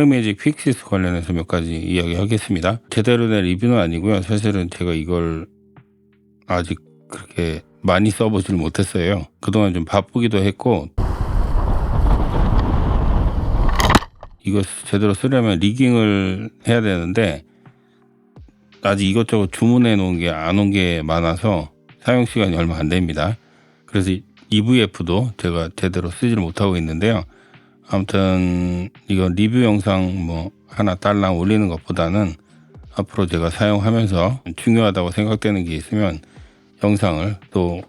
블랙매직 픽시스 관련해서 몇 가지 이야기하겠습니다. 제대로 된 리뷰는 아니고요. 사실은 제가 이걸 아직 그렇게 많이 써보지를 못했어요. 그동안 좀 바쁘기도 했고 이거 제대로 쓰려면 리깅을 해야 되는데 아직 이것저것 주문해 놓은 게 안 온 게 많아서 사용 시간이 얼마 안 됩니다. 그래서 EVF도 제가 제대로 쓰지를 못하고 있는데요. 아무튼 이건 리뷰 영상 뭐 하나 딸랑 올리는 것보다는 앞으로 제가 사용하면서 중요하다고 생각되는 게 있으면 영상을 또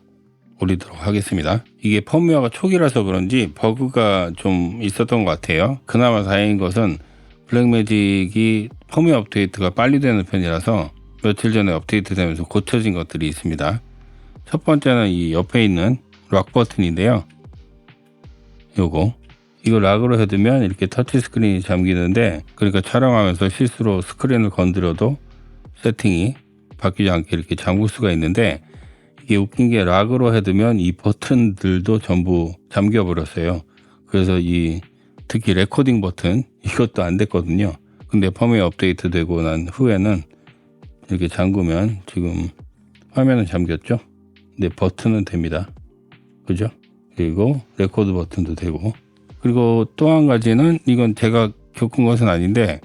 올리도록 하겠습니다. 이게 펌웨어가 초기라서 그런지 버그가 좀 있었던 것 같아요. 그나마 다행인 것은 블랙매직이 펌웨어 업데이트가 빨리 되는 편이라서 며칠 전에 업데이트 되면서 고쳐진 것들이 있습니다. 첫 번째는 이 옆에 있는 락 버튼인데요. 요거 이거 락으로 해두면 이렇게 터치 스크린이 잠기는데 그러니까 촬영하면서 실수로 스크린을 건드려도 세팅이 바뀌지 않게 이렇게 잠글 수가 있는데 이게 웃긴 게 락으로 해두면 이 버튼들도 전부 잠겨 버렸어요. 그래서 이 특히 레코딩 버튼 이것도 안 됐거든요. 근데 펌웨어 업데이트 되고 난 후에는 이렇게 잠그면 지금 화면은 잠겼죠. 근데 버튼은 됩니다. 그죠? 그리고 레코드 버튼도 되고 그리고 또 한 가지는 이건 제가 겪은 것은 아닌데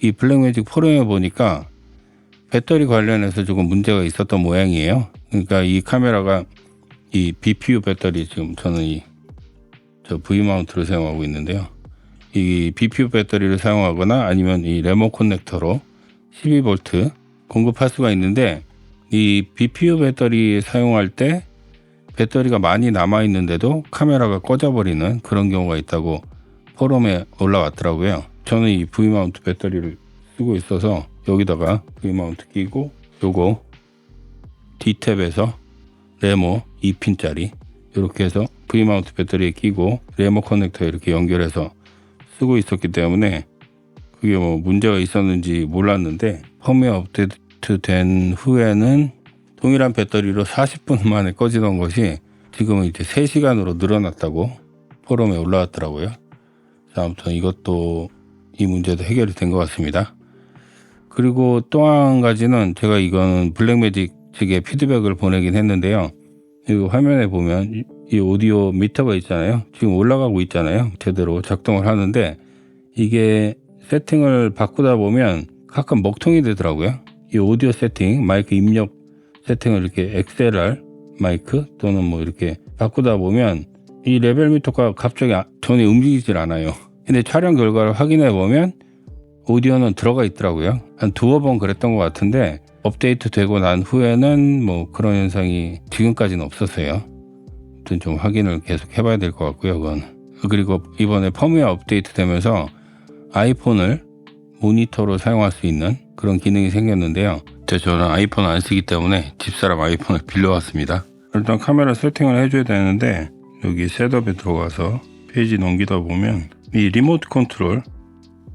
이 블랙매직 포럼에 보니까 배터리 관련해서 조금 문제가 있었던 모양이에요. 그러니까 이 카메라가 이 BPU 배터리 지금 저는 이 저 V 마운트를 사용하고 있는데요. 이 BPU 배터리를 사용하거나 아니면 이 레모 커넥터로 12V 공급할 수가 있는데 이 BPU 배터리 사용할 때 배터리가 많이 남아 있는데도 카메라가 꺼져버리는 그런 경우가 있다고 포럼에 올라왔더라고요. 저는 이 V 마운트 배터리를 쓰고 있어서 여기다가 V 마운트 끼고 요거 D탭에서 레모 2핀짜리 이렇게 해서 V 마운트 배터리에 끼고 레모 커넥터 이렇게 연결해서 쓰고 있었기 때문에 그게 뭐 문제가 있었는지 몰랐는데 펌웨어 업데이트 된 후에는 동일한 배터리로 40분 만에 꺼지던 것이 지금은 이제 3시간으로 늘어났다고 포럼에 올라왔더라고요. 자, 아무튼 이것도 이 문제도 해결이 된 것 같습니다. 그리고 또 한 가지는 제가 이거는 블랙매직 측에 피드백을 보내긴 했는데요. 이 화면에 보면 이- 이 오디오 미터가 있잖아요. 지금 올라가고 있잖아요. 제대로 작동을 하는데 이게 세팅을 바꾸다 보면 가끔 먹통이 되더라고요. 이 오디오 세팅, 마이크 입력 세팅을 이렇게 XLR 마이크 또는 뭐 이렇게 바꾸다 보면 이 레벨 미터가 갑자기 아- 전혀 움직이질 않아요. 근데 촬영 결과를 확인해 보면 오디오는 들어가 있더라고요. 한 두어 번 그랬던 것 같은데 업데이트 되고 난 후에는 뭐 그런 현상이 지금까지는 없었어요. 아무튼 좀 확인을 계속 해봐야 될 것 같고요. 그건. 그리고 이번에 펌웨어 업데이트 되면서 아이폰을 모니터로 사용할 수 있는 그런 기능이 생겼는데요. 제 저는 아이폰 안 쓰기 때문에 집사람 아이폰을 빌려왔습니다. 일단 카메라 세팅을 해줘야 되는데 여기 셋업에 들어가서 페이지 넘기다 보면 이 리모트 컨트롤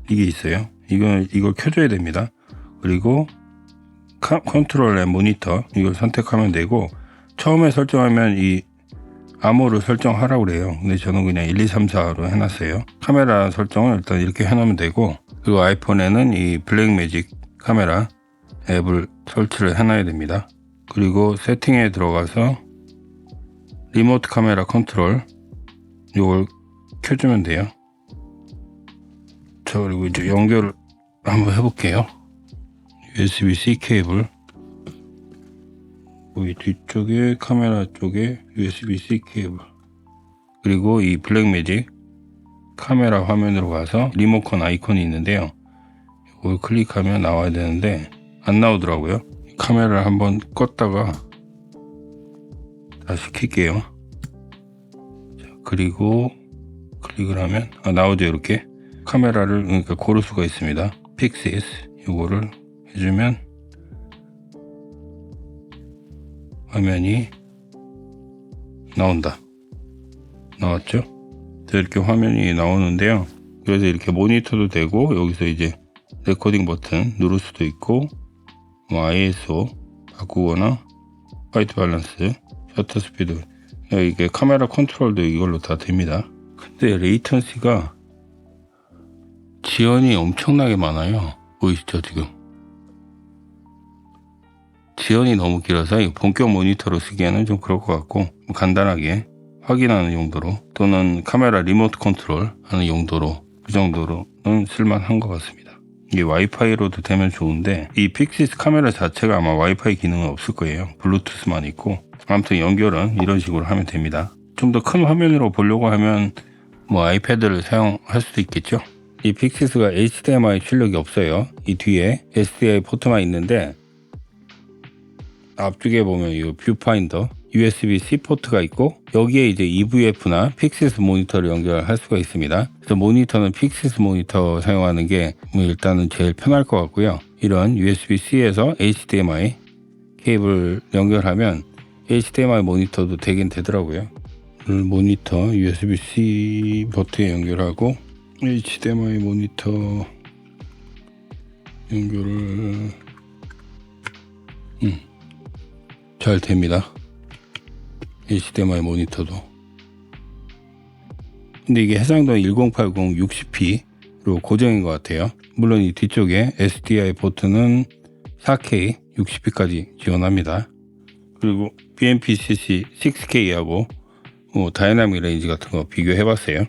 이게 있어요. 이걸 이걸 켜줘야 됩니다. 그리고 카, 컨트롤 앤 모니터 이걸 선택하면 되고 처음에 설정하면 이 암호를 설정하라고 그래요. 근데 저는 그냥 1, 2, 3, 4로 해놨어요. 카메라 설정을 일단 이렇게 해놓으면 되고 그리고 아이폰에는 이 블랙매직 카메라 앱을 설치를 해놔야 됩니다. 그리고 세팅에 들어가서 리모트 카메라 컨트롤 이걸 켜주면 돼요. 자 그리고 이제 연결을 한번 해볼게요. USB-C 케이블 여기 뒤쪽에 카메라 쪽에 USB-C 케이블 그리고 이 블랙매직 카메라 화면으로 가서 리모컨 아이콘이 있는데요. 이걸 클릭하면 나와야 되는데 안 나오더라고요. 카메라를 한번 껐다가 다시 킬게요. 자, 그리고 클릭을 하면 아, 나오죠 이렇게 카메라를 그러니까 고를 수가 있습니다. 픽시스 이거를 해주면 화면이 나온다. 나왔죠? 자, 이렇게 화면이 나오는데요. 그래서 이렇게 모니터도 되고 여기서 이제 레코딩 버튼 누를 수도 있고 뭐 ISO 바꾸거나 화이트 밸런스, 셔터 스피드 이게 카메라 컨트롤도 이걸로 다 됩니다. 근데 레이턴시가 지연이 엄청나게 많아요. 보이시죠 지금? 지연이 너무 길어서 이 본격 모니터로 쓰기에는 좀 그럴 것 같고 뭐 간단하게 확인하는 용도로 또는 카메라 리모트 컨트롤 하는 용도로 그 정도로는 쓸만한 것 같습니다. 이게 와이파이로도 되면 좋은데 이 픽시스 카메라 자체가 아마 와이파이 기능은 없을 거예요. 블루투스만 있고 아무튼 연결은 이런 식으로 하면 됩니다. 좀 더 큰 화면으로 보려고 하면 뭐 아이패드를 사용할 수도 있겠죠. 이 픽시스가 HDMI 출력이 없어요. 이 뒤에 SDI 포트만 있는데 앞쪽에 보면 이 뷰파인더 USB-C 포트가 있고 여기에 이제 EVF나 픽시스 모니터를 연결할 수가 있습니다. 그래서 모니터는 픽시스 모니터 사용하는 게 뭐 일단은 제일 편할 것 같고요. 이런 USB-C에서 HDMI 케이블 연결하면 HDMI 모니터도 되긴 되더라고요. 음, 모니터 USB-C 버튼에 연결하고 HDMI 모니터 연결을 음, 잘 됩니다. HDMI 모니터도. 근데 이게 해상도 1080 60p로 고정인 것 같아요. 물론 이 뒤쪽에 SDI 포트는 4K 60p까지 지원합니다. 그리고 BMPCC 6K하고 뭐 다이나믹 레인지 같은 거 비교해 봤어요.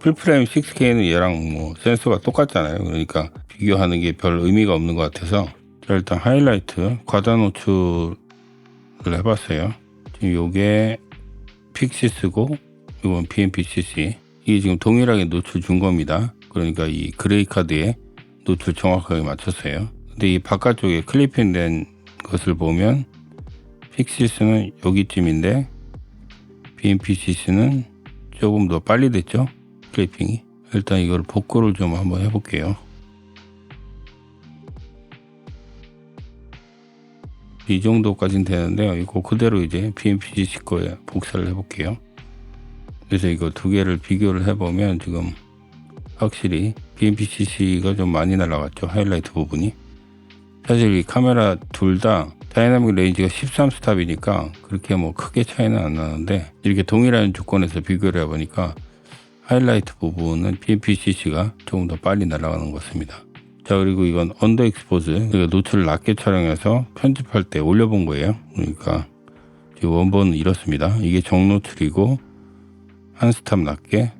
풀프레임 6K는 얘랑 뭐 센서가 똑같잖아요. 그러니까 비교하는 게 별 의미가 없는 것 같아서 자, 일단 하이라이트 과다 노출을 해봤어요. 요게 픽시스고 이건 BMPCC 이게 지금 동일하게 노출 준 겁니다. 그러니까 이 그레이 카드에 노출 정확하게 맞췄어요. 근데 이 바깥쪽에 클리핑 된 것을 보면 픽시스는 여기쯤인데 BMPCC는 조금 더 빨리 됐죠. 클리핑이. 일단 이걸 복구를 좀 한번 해볼게요. 이 정도까지는 되는데요. 이거 그대로 이제 BMPCC 거에 복사를 해볼게요. 그래서 이거 두 개를 비교를 해보면 지금 확실히 BMPCC가 좀 많이 날라갔죠. 하이라이트 부분이. 사실 이 카메라 둘 다 다이나믹 레인지가 13 스탑이니까 그렇게 뭐 크게 차이는 안 나는데 이렇게 동일한 조건에서 비교를 해보니까 하이라이트 부분은 BMPCC가 조금 더 빨리 날아가는 것 같습니다. 자 그리고 이건 언더 익스포즈 그러니까 노출을 낮게 촬영해서 편집할 때 올려본 거예요. 그러니까 원본은 이렇습니다. 이게 정노출이고 한 스탑 낮게,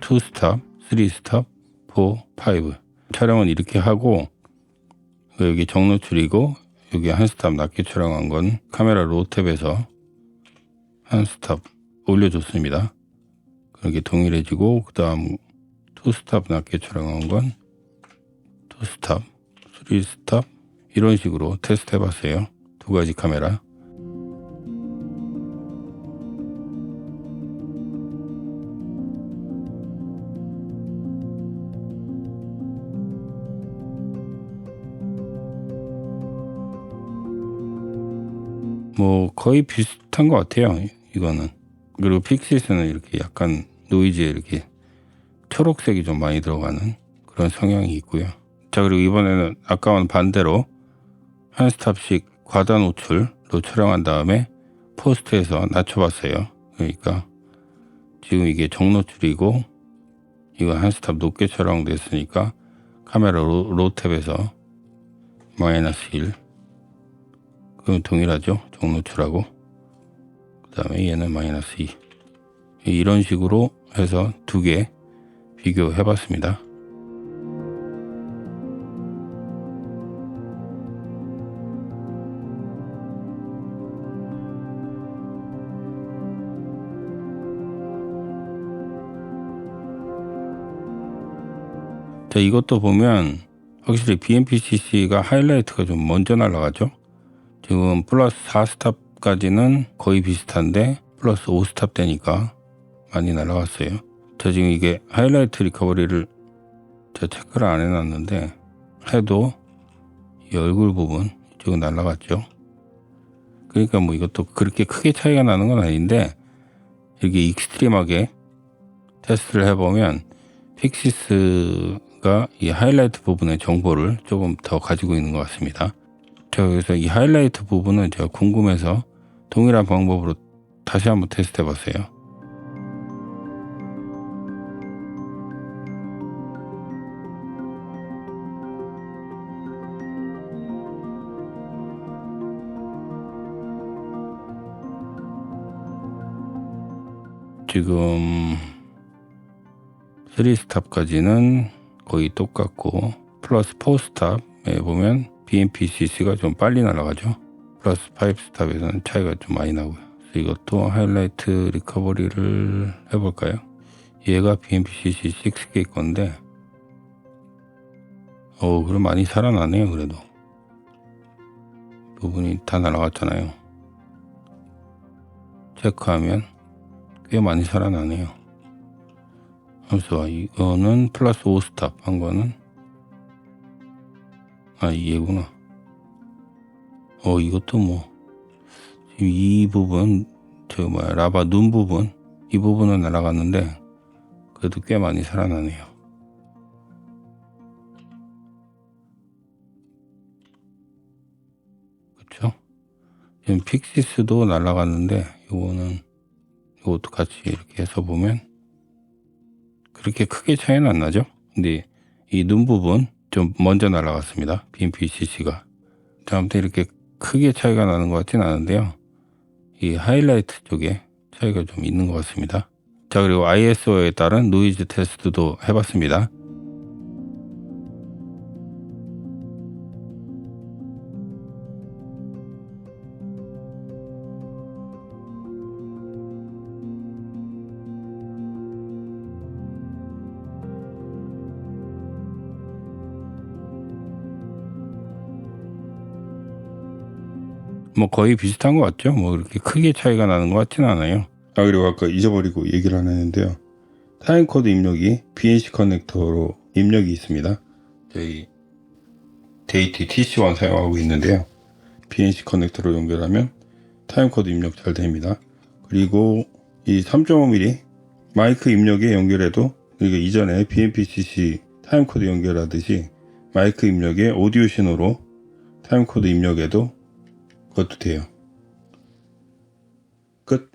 투 스탑, 쓰리 스탑, 포, 파이브 촬영은 이렇게 하고 여기 정노출이고 여기 한 스탑 낮게 촬영한 건 카메라 로탭에서 한 스탑 올려줬습니다. 그렇게 동일해지고 그 다음 투 스탑 낮게 촬영한 건 투 스탑, 쓰리 스탑 이런 식으로 테스트 해봤어요. 두 가지 카메라. 뭐 거의 비슷한 것 같아요. 이거는 그리고 픽시스는 이렇게 약간 노이즈에 이렇게 초록색이 좀 많이 들어가는 그런 성향이 있고요. 자 그리고 이번에는 아까와는 반대로 한 스탑씩 과다 노출로 촬영한 다음에 포스트에서 낮춰봤어요. 그러니까 지금 이게 정노출이고 이거 한 스탑 높게 촬영됐으니까 카메라 로, 로탭에서 마이너스 1 그럼 동일하죠. 정노출하고 그 다음에 얘는 마이너스 2 이런 식으로 해서 두 개 비교해 봤습니다. 자, 이것도 보면 확실히 BMPCC가 하이라이트가 좀 먼저 날라가죠. 지금 플러스 4스탑까지는 거의 비슷한데 플러스 5스탑 되니까 많이 날아갔어요. 저 지금 이게 하이라이트 리커버리를 저 체크를 안 해놨는데 해도 이 얼굴 부분 이쪽은 날아갔죠. 그러니까 뭐 이것도 그렇게 크게 차이가 나는 건 아닌데 이렇게 익스트림하게 테스트를 해보면 픽시스 제가 이 하이라이트 부분의 정보를 조금 더 가지고 있는 것 같습니다. 제가 그래서 이 하이라이트 부분은 제가 궁금해서 동일한 방법으로 다시 한번 테스트 해봤어요. 지금 3스탑까지는 거의 똑같고 플러스 4스탑에 보면 BMPCC가 좀 빨리 날아가죠. 플러스 5스탑에서는 차이가 좀 많이 나고요. 이것도 하이라이트 리커버리를 해볼까요? 얘가 BMPCC 6K 건데 어 그럼 많이 살아나네요 그래도 부분이 다 날아갔잖아요 체크하면 꽤 많이 살아나네요 그래서 이거는 플러스 5스탑 한 거는? 아 이게구나. 어 이것도 뭐. 지금 이 부분 저 뭐야 라바 눈 부분? 이 부분은 날아갔는데 그래도 꽤 많이 살아나네요. 그쵸? 지금 픽시스도 날아갔는데 이거는 이것도 같이 이렇게 해서 보면 그렇게 크게 차이는 안 나죠? 근데 이 눈 부분 좀 먼저 날아갔습니다. BMPCC가. 아무튼 이렇게 크게 차이가 나는 것 같진 않은데요. 이 하이라이트 쪽에 차이가 좀 있는 것 같습니다. 자 그리고 ISO에 따른 노이즈 테스트도 해봤습니다 뭐 거의 비슷한 것 같죠 뭐 그렇게 크게 차이가 나는 것 같진 않아요 아 그리고 아까 잊어버리고 얘기를 안 했는데요. 타임코드 입력이 BNC 커넥터로 입력이 있습니다. 저희 데이트 TC1 사용하고 있는데요. BNC 커넥터로 연결하면 타임코드 입력 잘 됩니다. 그리고 이 3.5mm 마이크 입력에 연결해도 이게 이전에 BMPCC 타임코드 연결하듯이 마이크 입력에 오디오 신호로 타임코드 입력해도 그것도 돼요. 끝.